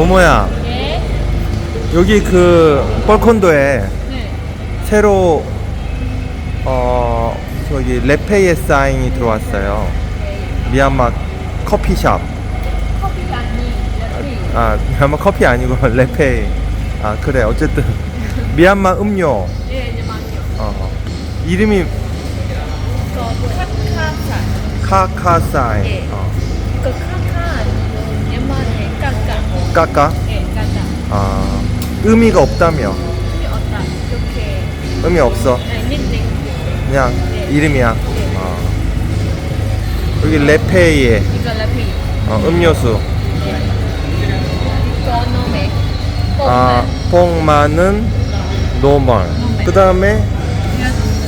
모모야 예. 여기 그 뻘콘도에 네. 새로 어 저기 레페이의 사인이 들어왔어요. 미얀마 커피숍. 커피 아니 라떼. 아 미얀마 커피 아니고 레페이. 아 그래 어쨌든 미얀마 음료. 예, 이제 많이요. 어 이름이 이거 카카사. 카카사이. 예. 어, 이거 카카 까까. 예, 까까. 아 의미가 없다며. 이게 어따 이렇게 의미 없어. 네, 닉네임. 그냥 네. 이름이야. 네. 어. 여기 레페이의 이거 라떼. 어, 음료수. 노메. 아, 뽕마는 노멀. 그 다음에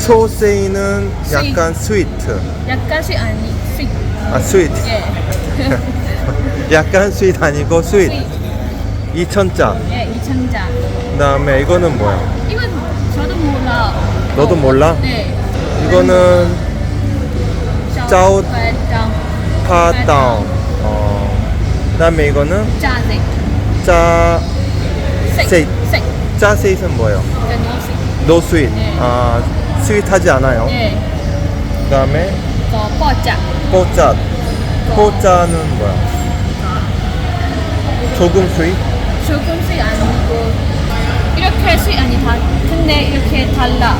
초세이는 약간 스위트. 약간씩 아니 스윗. 아, 스위트. 예. 약간 스위트 아니고 스위트. 스윗. 2천자. 예, 이천자. 그 다음에 이거는 뭐야? 이건 저도 몰라. 너도 몰라? 네. 이거는 짜오- 파다운. 어. 그 다음에 이거는 짜세 짜, 세이. 색 짜세이는 뭐예요? 노 스윗. 네. 아, 스윗하지 않아요. 예 그 다음에 이거 뻐짜 뽀짜. 뽀짜는 뭐야? 조금 스윗? 조금씩 아니고 이렇게 스윗 아니 다 근데 이렇게 달라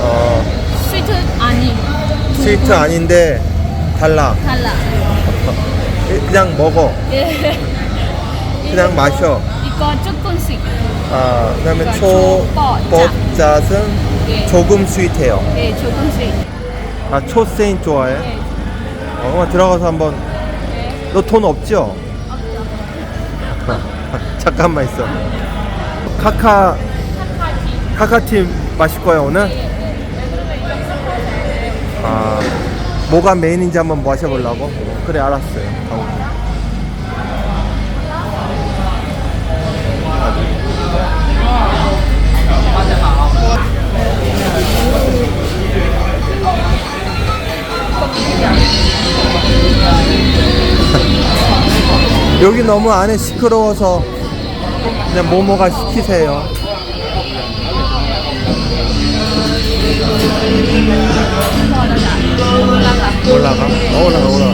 어, 스위트 아니 스위트 조금 아닌데 달라. 달라 그냥 먹어. 예 그냥 이거- 마셔. 이거 조금씩 아, 그다음에 그러니까 초 초뽀짜. 뽀짜은 예. 조금 스윗해요. 예 조금씩 아, 초세인 좋아해? 예 어, 들어가서 한번. 너 돈 없죠? 잠깐만 있어. 카카 카카팀 마실 거야 오늘? 아, 뭐가 메인인지 한번 마셔보려고? 그래 알았어요. 여기 너무 안에 시끄러워서 그냥 모모가 시키세요. 올라가? 어, 올라가, 올라가.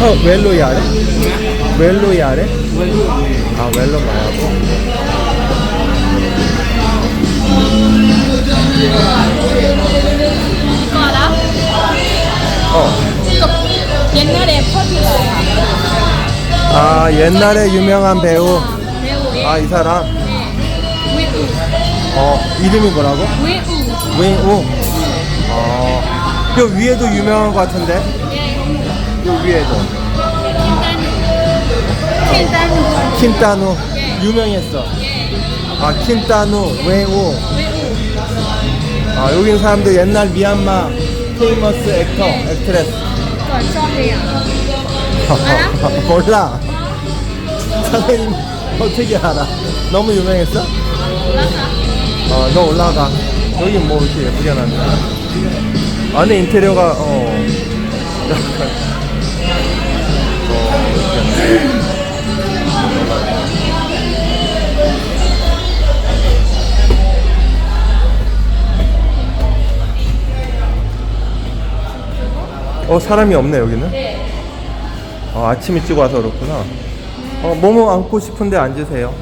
어, 웰로이 아래? 웰로이 아래? 아, 웰로 말고. 이거 알아? 어. 이거 옛날에 퍼즐러야 아, 옛날에 유명한 배우. 배우의 아, 이 사람? 예. 외우 어, 이름이 뭐라고? 외우 웨이우. 어. 저 위에도 유명한 것 같은데? 예. 요 위에도. 켄단 킨타누. 예. 유명했어. 예. 아, 킨타누, 웨이우. 외우 아, 여기 있는 사람들 옛날 미얀마 페이머스 액터, 액트레스. 처음이야 알아? 몰라. 선생님, 어떻게 알아? 너무 유명했어? 올라가 어, 너 올라가. 여기 뭐 이렇게 예쁘게 해놨네. 안에 인테리어가. 어, 어, 사람이 없네, 여기는. 네 어, 아침 일찍 와서 그렇구나. 어, 뭐뭐 앉고 싶은데 앉으세요.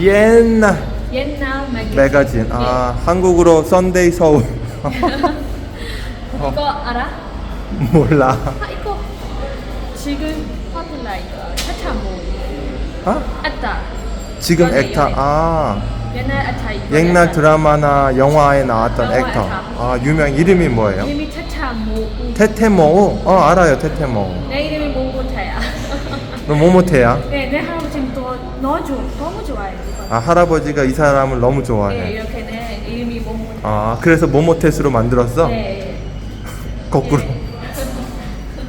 옛날 옛날 매거진 매거진. 아, 한국으로 썬데이 서울. 이거 알아? 몰라. 아 이거 지금 퍼즐러 이거 차차 뭐 어? 아따 지금 연애, 액터. 연애. 아, 옛날 이거 옛날 드라마나 영화에 나왔던 액터. 다. 아, 유명 이름이 뭐예요? 이름이 차차 테타모. 테테모우? 어 알아요 테테모우 내 이름이 몽고태야. 너 뭐뭐태야? 네, 내 할아버지는 또 너무 좋아, 너무 좋아해. 아 할아버지가 이 사람을 너무 네, 좋아해 이렇게 내 이름이 몽고태. 아 그래서 모모테스로 만들었어? 네. 거꾸로 네.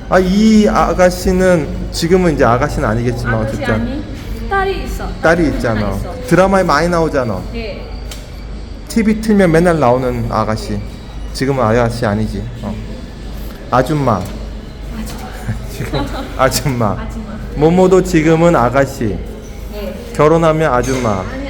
아이 아가씨는 지금은 이제 아가씨는 아니겠지만 아버지 어쨌든 아니 딸이 있어. 딸이 있잖아 있어. 드라마에 많이 나오잖아 네. TV 틀면 맨날 나오는 아가씨 지금은 아가씨 아니지 어. 아줌마 지금 아줌마 아줌마. 모모도 지금은 아가씨 네. 결혼하면 아줌마